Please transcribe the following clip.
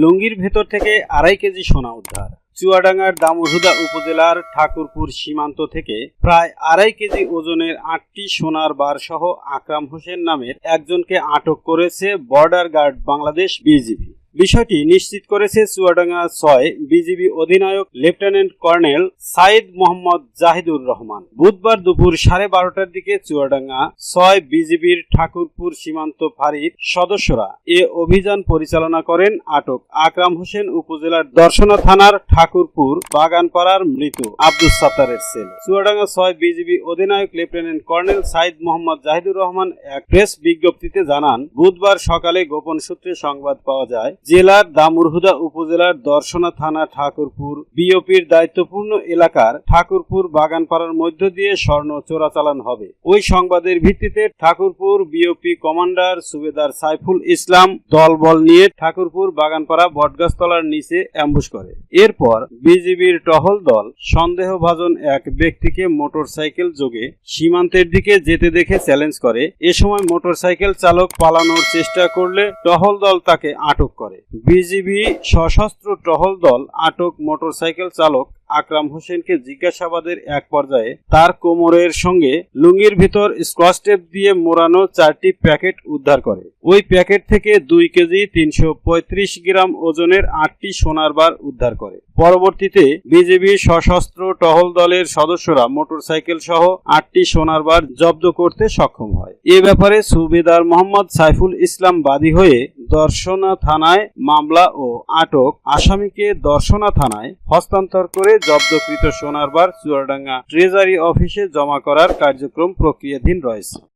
লুঙ্গির ভেতর থেকে আড়াই কেজি সোনা উদ্ধার। চুয়াডাঙ্গার দামুহুদা উপজেলার ঠাকুরপুর সীমান্ত থেকে প্রায় আড়াই কেজি ওজনের আটটি সোনার বার সহ আকরাম হোসেন নামের একজনকে আটক করেছে বর্ডার গার্ড বাংলাদেশ বিজিবি। বিষয়টি নিশ্চিত করেছে চুয়াডাঙ্গা ছয় বিজিবি অধিনায়ক লেফটেন্যান্ট কর্নেল সাইদ মোহাম্মদ জাহিদুর রহমান। বুধবার দুপুর সাড়ে বারোটার দিকে চুয়াডাঙ্গা ছয় বিজিবির ঠাকুরপুর সীমান্ত ফাঁড়ির সদস্যরা এ অভিযান পরিচালনা করেন আটক আকরাম হোসেন উপজেলার দর্শনা থানার ঠাকুরপুর বাগানপাড়ার মৃত আব্দুল সাত্তারের ছেলে। চুয়াডাঙ্গা ছয় বিজিবি অধিনায়ক লেফটেন্যান্ট কর্নেল সাইদ মোহাম্মদ জাহিদুর রহমান এক প্রেস বিজ্ঞপ্তিতে জানান, বুধবার সকালে গোপন সূত্রে সংবাদ পাওয়া যায় জেলার দামুরহুদা উপজেলার দর্শনা থানা ঠাকুরপুর। বিওপির দায়িত্বপূর্ণ এলাকার ঠাকুরপুর বাগানপাড়ার মধ্য দিয়ে স্বর্ণ চোরাচালান হবে। ওই সংবাদের ভিত্তিতে ঠাকুরপুর বিওপি কমান্ডার সুবেদার সাইফুল ইসলাম দলবল নিয়ে ঠাকুরপুর বাগানপাড়া বটগাছতলার নিচে অ্যাম্বুশ করে। এরপর বিজিবির টহল দল সন্দেহভাজন এক ব্যক্তিকে মোটরসাইকেল যোগে সীমান্তের দিকে যেতে দেখে চ্যালেঞ্জ করে। এ সময় মোটরসাইকেল চালক পালানোর চেষ্টা করলে টহল দল তাকে আটক করে। বিজিবি সশস্ত্র টহল দল আটক মোটরসাইকেল চালক আকরাম হোসেনকে জিজ্ঞাসাবাদের এক পর্যায়ে তার কোমরের সঙ্গে লুঙ্গির ভিতর স্কচ টেপ দিয়ে মোড়ানো চারটি প্যাকেট উদ্ধার করে। ওই প্যাকেট থেকে দুই কেজি তিনশো পঁয়ত্রিশ গ্রাম ওজনের আটটি সোনার বার উদ্ধার করে। পরবর্তীতে বিজেপি সশস্ত্র টহল দলের সদস্যরা মোটরসাইকেল সহ আটটি সোনার বার জব্দ করতে সক্ষম হয়। এ ব্যাপারে সুবেদার মোহাম্মদ সাইফুল ইসলাম বাদী হয়ে দর্শনা থানায় মামলা ও আটক। আসামিকে দর্শনা থানায় হস্তান্তর করে জব্দকৃত সোনারবার, চুয়াডাঙ্গা ট্রেজারি অফিসে জমা করার কার্যক্রম প্রক্রিয়াধীন রয়েছে।